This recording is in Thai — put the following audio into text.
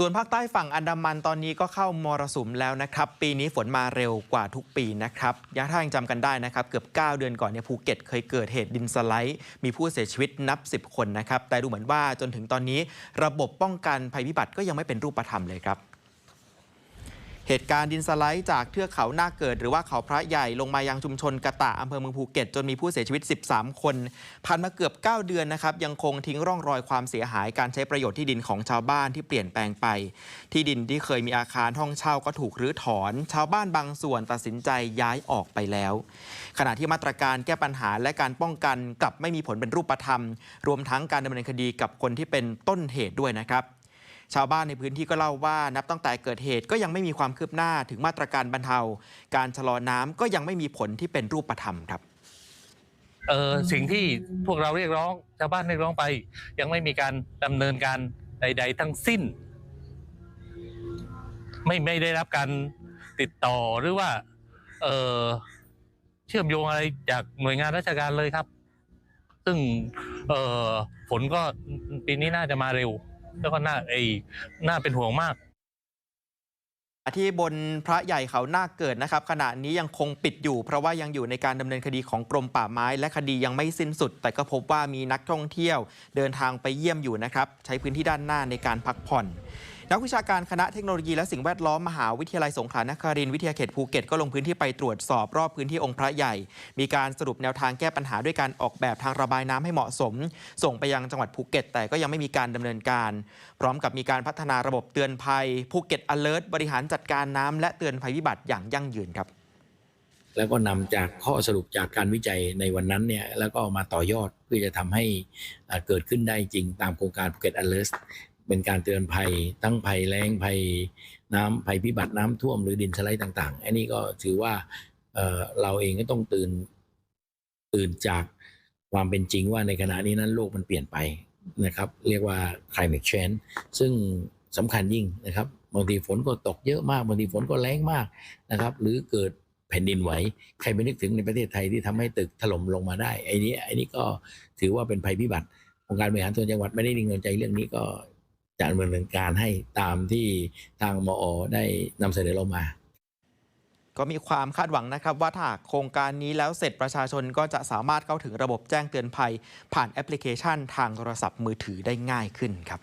ส่วนภาคใต้ฝั่งอันดามันตอนนี้ก็เข้ามรสุมแล้วนะครับ ปีนี้ฝนมาเร็วกว่าทุกปีนะครับยังถ้ายังจำกันได้นะครับ เกือบ 9 เดือนก่อนเนี่ยภูเก็ตเคยเกิดเหตุดินสไลด์ มีผู้เสียชีวิตนับ 10 คนนะครับ แต่ดูเหมือนว่าจนถึงตอนนี้ระบบป้องกันภัยพิบัติก็ยังไม่เป็นรูปธรรมเลยครับ เหตุการณ์ดินสไลด์จากเทือกเขาหน้าเกิด หรือว่าเขาพระใหญ่ลงมายังชุมชนกะตะอำเภอเมืองภูเก็ต จนมีผู้เสียชีวิต 13 คนผ่านมาเกือบ 9 เดือนนะครับยังคงทิ้งร่องรอยความเสียหายการใช้ประโยชน์ที่ดินของชาวบ้านที่เปลี่ยนแปลงไป ที่ดินที่เคยมีอาคารห้องเช่าก็ถูกรื้อถอน ชาวบ้านบางส่วนตัดสินใจย้ายออกไปแล้ว ขณะที่มาตรการแก้ปัญหาและการป้องกันกลับไม่มีผลเป็นรูปธรรม รวมทั้งการดำเนินคดีกับคนที่เป็นต้นเหตุด้วยนะครับ ชาวบ้านในพื้นที่ก็เล่าว่านับตั้งแต่เกิดเหตุก็ยังไม่มีความคืบหน้าถึงมาตรการบรรเทา การชะลอน้ำก็ยังไม่มีผลที่เป็นรูปธรรมครับเออสิ่งที่พวกเราเรียกร้องชาวบ้านเรียกร้องไป ยังไม่มีการดำเนินการใด ๆ ทั้งสิ้น ไม่ไม่ได้รับการติดต่อหรือว่า เออเชื่อมโยงอะไรจากหน่วยงานราชการเลยครับ ซึ่งเออฝนก็ปีนี้น่าจะมาเร็ว แล้วก็น่าไอ้น่าเป็นห่วงมาก ที่บนพระใหญ่เขาหน้าเกิดนะครับ ขณะนี้ยังคงปิดอยู่ เพราะว่ายังอยู่ในการดำเนินคดีของกรมป่าไม้ และคดียังไม่สิ้นสุด แต่ก็พบว่ามีนักท่องเที่ยว เดินทางไปเยี่ยมอยู่นะครับ ใช้พื้นที่ด้านหน้าในการพักผ่อน นักวิชาการคณะเทคโนโลยีและสิ่งแวดล้อมมหาวิทยาลัยสงขลานครินทร์วิทยาเขตภูเก็ตก็ลงพื้นที่ไปตรวจสอบรอบพื้นที่องค์พระใหญ่ มีการสรุปแนวทางแก้ปัญหาด้วยการออกแบบทางระบายน้ำให้เหมาะสม ส่งไปยังจังหวัดภูเก็ต แต่ก็ยังไม่มีการดำเนินการ พร้อมกับมีการพัฒนาระบบเตือนภัยภูเก็ต alert บริหารจัดการน้ำและเตือนภัยพิบัติอย่างยั่งยืนครับแล้วก็นำจากข้อสรุปจากการวิจัยในวันนั้นเนี่ยแล้วก็มาต่อยอดเพื่อจะทำให้เกิดขึ้นได้จริงตามโครงการภูเก็ต alert ป็นการเตือนภัยทั้งภัยแล้งภัยน้ำภัยพิบัติน้ำท่วมหรือดินสไลด์ต่าง ๆ อันนี้ก็ถือว่าเเราเองก็ต้องตื่นตื่นจากความเป็นจริงว่าในขณะนี้นั้นโลกมันเปลี่ยนไปนะครับ เรียกว่า climate change ซึ่งสำคัญยิ่งนะครับบางทีฝนก็ตกเยอะมากบางทีฝนก็แรงมากนะครับ หรือเกิดแผ่นดินไหวใครไม่นึกถึงในประเทศไทยที่ทำให้ตึกถล่มลงมาได้ไอ้นี้ไอ้นี้ก็ถือว่าเป็นภัยพิบัติองค์การบริหารส่วนจังหวัดไม่ได้นิ่งนอนใจเรื่องนี้ก็ จะดำเนินการให้ตามที่ทางมอได้นำเสนอเรามา ก็มีความคาดหวังนะครับ ว่าถ้าโครงการนี้แล้วเสร็จประชาชนก็จะสามารถเข้าถึงระบบแจ้งเตือนภัย ผ่านแอปพลิเคชันทางโทรศัพท์มือถือได้ง่ายขึ้นครับ